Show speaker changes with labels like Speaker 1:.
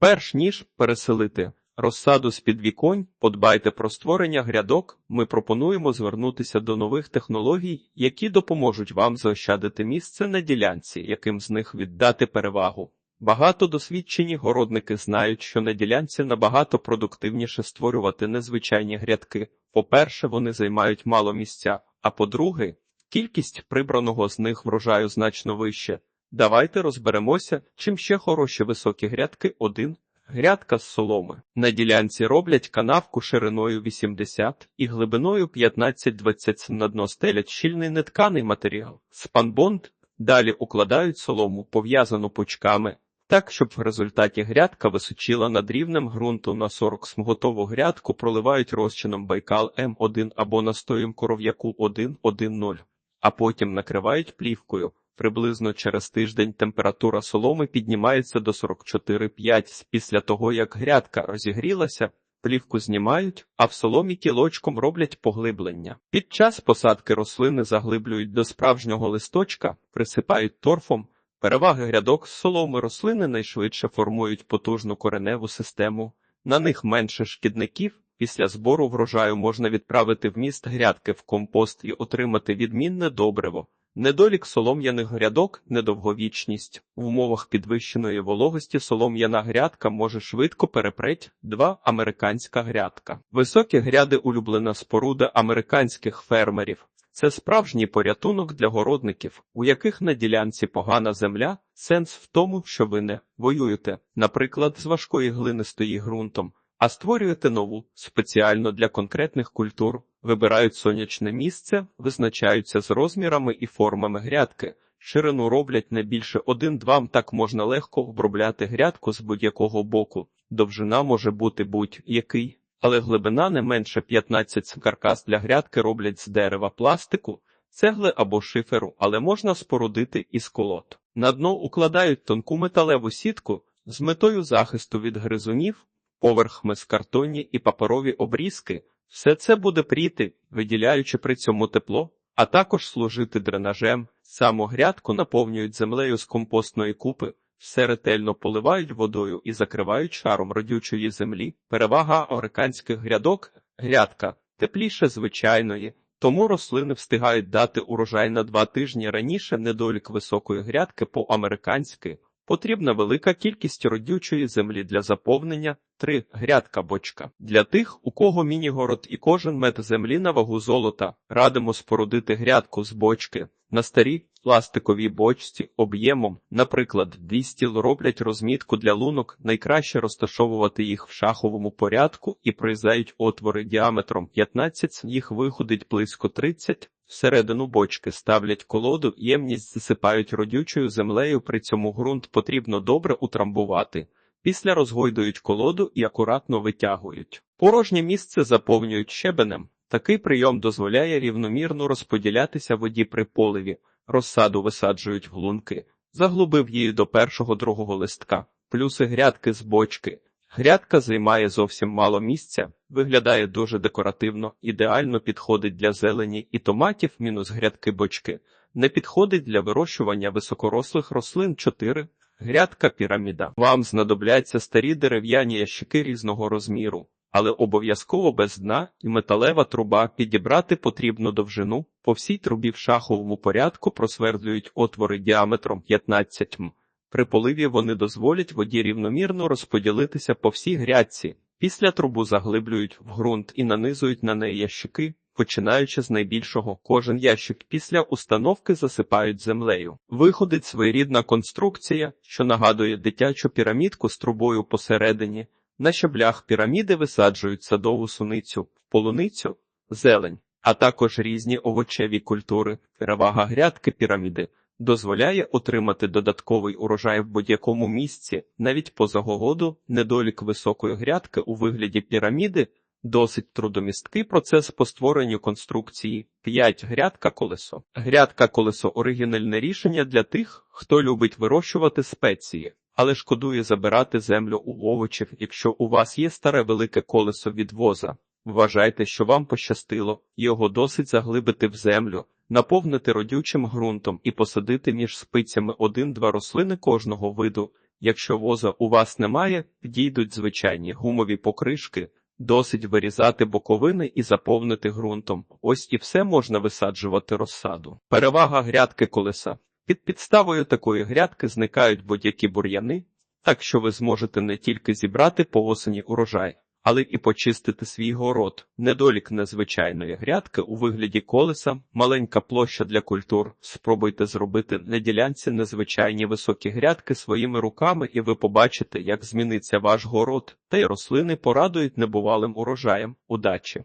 Speaker 1: Перш ніж переселити розсаду з під віконь, подбайте про створення грядок. Ми пропонуємо звернутися до нових технологій, які допоможуть вам заощадити місце на ділянці, яким з них віддати перевагу. Багато досвідчені городники знають, що на ділянці набагато продуктивніше створювати незвичайні грядки. По-перше, вони займають мало місця, а по-друге, кількість прибраного з них врожаю значно вище. Давайте розберемося, чим ще хороші високі грядки. Один грядка з соломи. На ділянці роблять канавку шириною 80 і глибиною 15-20 на дно стелять щільний нетканий матеріал. Спанбонд далі укладають солому, пов'язану пучками. Так, щоб в результаті грядка височила над рівнем ґрунту на 40 см готову грядку проливають розчином Байкал М1 або настоєм коров'яку 1.1.0, а потім накривають плівкою. Приблизно через тиждень температура соломи піднімається до 44,5. Після того, як грядка розігрілася, плівку знімають, а в соломі кілочком роблять поглиблення. Під час посадки рослини заглиблюють до справжнього листочка, присипають торфом. Переваги грядок з соломи рослини найшвидше формують потужну кореневу систему, на них менше шкідників. Після збору врожаю можна відправити вміст грядки в компост і отримати відмінне добриво. Недолік солом'яних грядок недовговічність. В умовах підвищеної вологості солом'яна грядка може швидко перепреть два американська грядка. Високі гряди улюблена споруда американських фермерів. Це справжній порятунок для городників, у яких на ділянці погана земля. Сенс в тому, що ви не воюєте, наприклад, з важкої глинистої ґрунтом, а створюєте нову спеціально для конкретних культур. Вибирають сонячне місце, визначаються з розмірами і формами грядки. Ширину роблять не більше 1-2, так можна легко обробляти грядку з будь-якого боку. Довжина може бути будь-який, але глибина не менше 15. Каркас для грядки роблять з дерева пластику, цегли або шиферу, але можна спорудити із колод. На дно укладають тонку металеву сітку з метою захисту від гризунів, поверхми з картонні і паперові обрізки. Все це буде пріти, виділяючи при цьому тепло, а також служити дренажем. Саму грядку наповнюють землею з компостної купи, все ретельно поливають водою і закривають шаром родючої землі. Перевага американських грядок грядка тепліше звичайної, тому рослини встигають дати урожай на два тижні раніше недолік високої грядки по-американськи. Потрібна велика кількість родючої землі для заповнення. 3. Грядка бочка. Для тих, у кого міні-город і кожен мет землі на вагу золота, радимо спорудити грядку з бочки. На старій пластиковій бочці об'ємом, наприклад, 200 роблять розмітку для лунок, найкраще розташовувати їх в шаховому порядку і прорізають отвори діаметром 15, їх виходить близько 30. Всередину бочки ставлять колоду, ємність засипають родючою землею, при цьому ґрунт потрібно добре утрамбувати. Після розгойдують колоду і акуратно витягують. Порожнє місце заповнюють щебенем. Такий прийом дозволяє рівномірно розподілятися воді при поливі, розсаду висаджують в лунки, заглубив її до першого другого листка, плюси грядки з бочки. Грядка займає зовсім мало місця, виглядає дуже декоративно, ідеально підходить для зелені і томатів, мінус грядки бочки, не підходить для вирощування високорослих рослин 4. Грядка піраміда. Вам знадобляться старі дерев'яні ящики різного розміру, але обов'язково без дна і металева труба підібрати потрібну довжину. По всій трубі в шаховому порядку просвердлюють отвори діаметром 15 м. При поливі вони дозволять воді рівномірно розподілитися по всій грядці. Після трубу заглиблюють в ґрунт і нанизують на неї ящики, починаючи з найбільшого. Кожен ящик після установки засипають землею. Виходить своєрідна конструкція, що нагадує дитячу пірамідку з трубою посередині. На щаблях піраміди висаджують садову суницю, полуницю, зелень, а також різні овочеві культури. Перевага грядки піраміди дозволяє отримати додатковий урожай в будь-якому місці, навіть поза гогоду, недолік високої грядки у вигляді піраміди, досить трудомісткий процес по створенню конструкції. 5. Грядка колесо. Грядка колесо оригінальне рішення для тих, хто любить вирощувати спеції. Але шкодує забирати землю у овочів, якщо у вас є старе велике колесо від воза. Вважайте, що вам пощастило, його досить заглибити в землю, наповнити родючим ґрунтом і посадити між спицями один-два рослини кожного виду. Якщо воза у вас немає, підійдуть звичайні гумові покришки, досить вирізати боковини і заповнити ґрунтом. Ось і все можна висаджувати розсаду. Перевага грядки колеса. Під підставою такої грядки зникають будь-які бур'яни, так що ви зможете не тільки зібрати по осені урожай, але і почистити свій город. Недолік незвичайної грядки у вигляді колеса, маленька площа для культур. Спробуйте зробити на ділянці незвичайні високі грядки своїми руками, і ви побачите, як зміниться ваш город, та й рослини порадують небувалим урожаєм. Удачі!